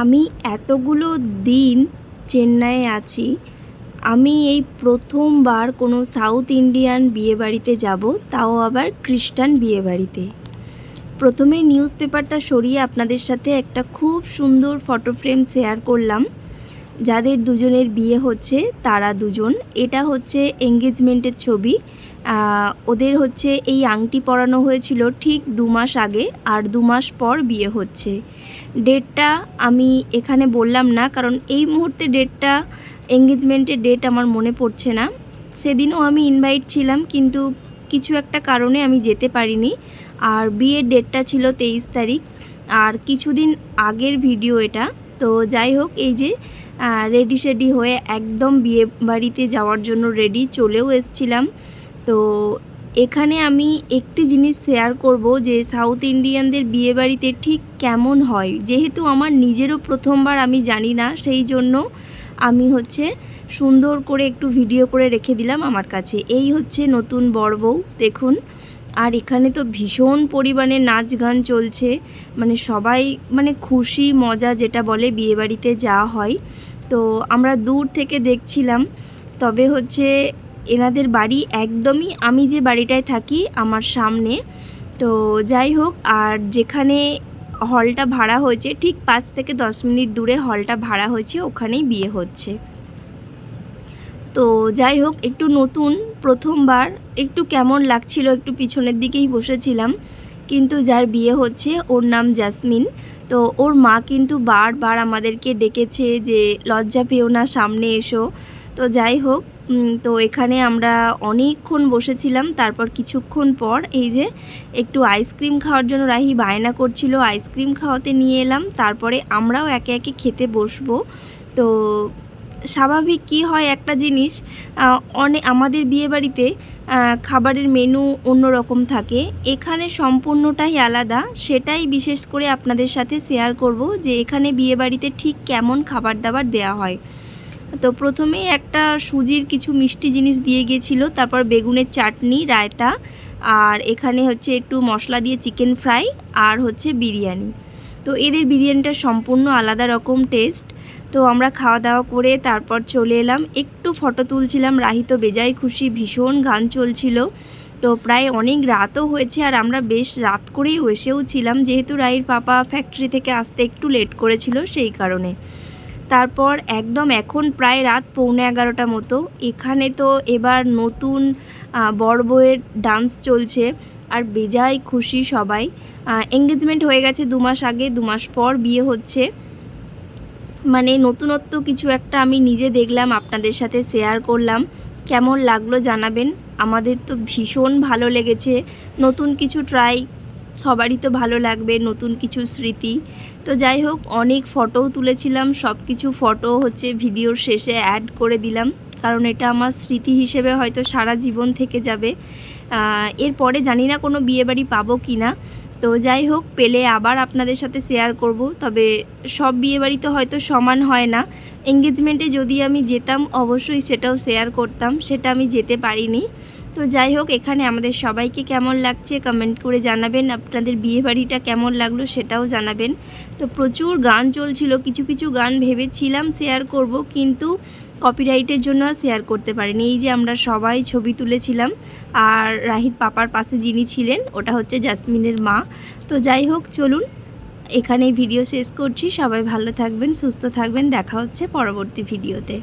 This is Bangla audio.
আমি এতগুলো দিন চেন্নাইয়ে আছি। আমি এই প্রথমবার কোনো সাউথ ইন্ডিয়ান বিয়েবাড়িতে যাব, তাও আবার খ্রিস্টান বিয়েবাড়িতে। প্রথমে নিউজ পেপারটা সরিয়ে আপনাদের সাথে একটা খুব সুন্দর ফটো ফ্রেম শেয়ার করলাম। যাদের দুজনের বিয়ে হচ্ছে, তারা দুজন। এটা হচ্ছে এঙ্গেজমেন্টের ছবি। ওদের হচ্ছে এই আংটি পরানো হয়েছিল ঠিক দু মাস আগে আর দু মাস পর বিয়ে হচ্ছে। ডেটটা আমি এখানে বললাম না, কারণ এই মুহূর্তে ডেটটা এঙ্গেজমেন্টের ডেট আমার মনে পড়ছে না। সেদিনও আমি ইনভাইট ছিলাম, কিন্তু কিছু একটা কারণে আমি যেতে পারিনি। আর বিয়ের ডেটটা ছিল তেইশ তারিখ, আর কিছুদিন আগের ভিডিও এটা। তো যাই হোক, এই যে রেডি সেডি হয়ে একদম বিয়ে বাড়িতে যাওয়ার জন্য রেডি চলেও এসছিলাম। তো এখানে আমি একটি জিনিস শেয়ার করব যে সাউথ ইন্ডিয়ানদের বিয়ে বাড়িতে ঠিক কেমন হয়। যেহেতু আমার নিজেরও প্রথমবার আমি জানি না, সেই জন্য আমি হচ্ছে সুন্দর করে একটু ভিডিও করে রেখে দিলাম আমার কাছে। এই হচ্ছে নতুন বর বউ, দেখুন। আর এখানে তো ভীষণ পরিমাণে নাচ গান চলছে। মানে সবাই মানে খুশি, মজা যেটা বলে বিয়েবাড়িতে যাওয়া হয়। তো আমরা দূর থেকে দেখছিলাম। তবে হচ্ছে এনাদের বাড়ি একদমই, আমি যে বাড়িটায় থাকি আমার সামনে। তো যাই হোক, আর যেখানে হলটা ভাড়া হয়েছে, ঠিক পাঁচ থেকে দশ মিনিট দূরে হলটা ভাড়া হয়েছে, ওখানেই বিয়ে হচ্ছে। তো যাই হোক, একটু নতুন, প্রথমবার। একটু কেমন লাগছিল, একটু পিছনের দিকেই বসেছিলাম। কিন্তু যার বিয়ে হচ্ছে, ওর নাম জাসমিন। তো ওর মা কিন্তু বারবার আমাদেরকে ডেকেছে যে, লজ্জা পেও না, সামনে এসো। তো যাই হোক তো এখানে আমরা অনেকক্ষণ বসেছিলাম, তারপর কিছুক্ষণ পর এই যে একটু আইসক্রিম খাওয়ার জন্য রাহি বায়না করছিল আইসক্রিম খাওয়াতে নিয়ে এলাম, তারপরে আমরাও একে একে খেতে বসবো। তো স্বাভাবিক কি হয় একটা জিনিস অনেক আমাদের বিয়েবাড়িতে খাবারের মেনু অন্যরকম থাকে। এখানে সম্পূর্ণটাই আলাদা, সেটাই বিশেষ করে আপনাদের সাথে শেয়ার করব যে এখানে বিয়েবাড়িতে ঠিক কেমন খাবার দাবার দেওয়া হয়। তো প্রথমে একটা সুজির কিছু মিষ্টি জিনিস দিয়ে গিয়েছিল, তারপর বেগুনের চাটনি, রায়তা, আর এখানে হচ্ছে একটু মশলা দিয়ে চিকেন ফ্রাই আর হচ্ছে বিরিয়ানি। তো এদের বিরিয়ানিটা সম্পূর্ণ আলাদা রকম টেস্ট। তো আমরা খাওয়া দাওয়া করে তারপর চলে এলাম। একটু ফটো তুলছিলাম, রাহি তো বেজায় খুশি, ভীষণ গান চলছিল। তো প্রায় অনেক রাতও হয়েছে আর আমরা বেশ রাত করেই এসেও ছিলাম। যেহেতু রাহির পাপা ফ্যাক্টরি থেকে আসতে একটু লেট করেছিল, সেই কারণে। তারপর একদম এখন প্রায় রাত পৌনে এগারোটা মতো। এখানে তো এবার নতুন বর বউয়ের ডান্স চলছে আর বেজায় খুশি সবাই। এঙ্গেজমেন্ট হয়ে গেছে দু মাস আগে, দু মাস পর বিয়ে হচ্ছে। মানে নতুনত্ব কিছু একটা আমি নিজে দেখলাম, আপনাদের সাথে শেয়ার করলাম। কেমন লাগল জানাবেন? আমাদের তো ভীষণ ভালো লেগেছে। নতুন কিছু ট্রাই সবারই তো ভালো লাগবে নতুন কিছু স্মৃতি। তো যাই হোক, অনেক ফটোও তুলেছিলাম সব কিছু ফটো হচ্ছে ভিডিওর শেষে অ্যাড করে দিলাম। কারণ এটা আমার স্মৃতি হিসেবে হয়তো সারা জীবন থেকে যাবে। এরপরে জানি না কোনো বিয়েবাড়ি পাবো কি না। তো যাই হোক, পেলে আবার আপনাদের সাথে শেয়ার করব। তবে সব বিয়েবাড়ি তো হয়তো সমান হয় না। এঙ্গেজমেন্টে যদি আমি যেতাম, অবশ্যই সেটাও শেয়ার করতাম। সেটা আমি যেতে পারিনি। তো যাই হোক, এখানে আমাদের সবাইকে কেমন লাগছে কমেন্ট করে জানাবেন। আপনাদের বিয়েবাড়িটা কেমন লাগল সেটাও জানাবেন। তো প্রচুর গান চলছিল, কিছু কিছু গান ভেবেছিলাম শেয়ার করব, কিন্তু কপিরাইটের জন্য শেয়ার করতে পারিনি। এই যে আমরা সবাই ছবি তুলেছিলাম, আর রাহির পাপার পাশে যিনি ছিলেন, ওটা হচ্ছে জাসমিনের মা। তো যাই হোক, চলুন, এখানেই ভিডিও শেষ করছি। সবাই ভালো থাকবেন, সুস্থ থাকবেন। দেখা হচ্ছে পরবর্তী ভিডিওতে